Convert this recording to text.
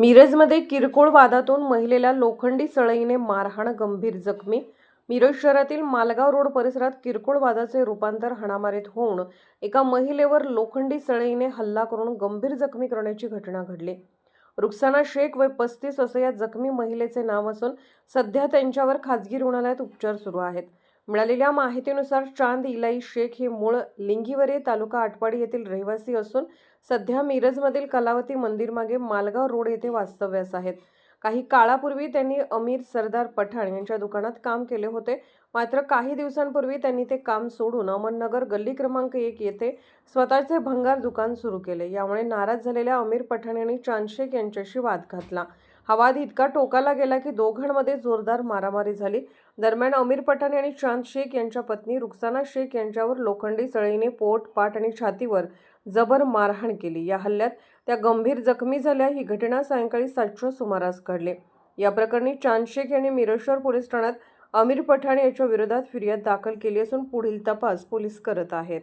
मिरजमध्ये किरकोळ वादातून महिलेला लोखंडी सळईने मारहाण गंभीर जखमी. मिरज शहरातील मालगाव रोड परिसरात किरकोळ वादाचे रूपांतर हाणामारीत होऊन एका महिलेवर लोखंडी सळईने हल्ला करून गंभीर जखमी करण्याची घटना घडली. रुक्साना शेख वय पस्तीस असं या जखमी महिलेचे नाव असून सध्या त्यांच्यावर खाजगी रुग्णालयात उपचार सुरू आहेत. मिळालेल्या माहितीनुसार चांद इलाई शेख हे मूळ लिंगीवरे तालुका आटपाडी येथील रहिवासी असून सध्या मिरजमधील कलावती मंदिरमागे मालगाव रोड येथे वास्तव्यास आहेत. काही काळापूर्वी त्यांनी अमीर सरदार पठाण यांच्या दुकानात काम केले होते. मात्र काही दिवसांपूर्वी त्यांनी ते काम सोडून अमननगर गल्ली क्रमांक एक येथे स्वतःचे भंगार दुकान सुरू केले. यामुळे नाराज झालेल्या अमीर पठाण यांनी चांदशेख यांच्याशी वाद घातला. हवाद इतका टोकाला गेला की दोघांमध्ये जोरदार मारामारी झाली. दरम्यान अमीर पठाण आणि चांद शेख यांच्या पत्नी रुक्साना शेख यांच्यावर लोखंडी सळीने पोट पाठ आणि छातीवर जबर मारहाण केली. या हल्ल्यात त्या गंभीर जखमी झाल्या. ही घटना सायंकाळी सातच्या सुमारास घडली. या प्रकरणी चांद शेख यांनी मिरेश्वर पोलीस ठाण्यात अमीर पठाण याच्या विरोधात फिर्याद दाखल केली असून पुढील तपास पोलीस करत आहेत.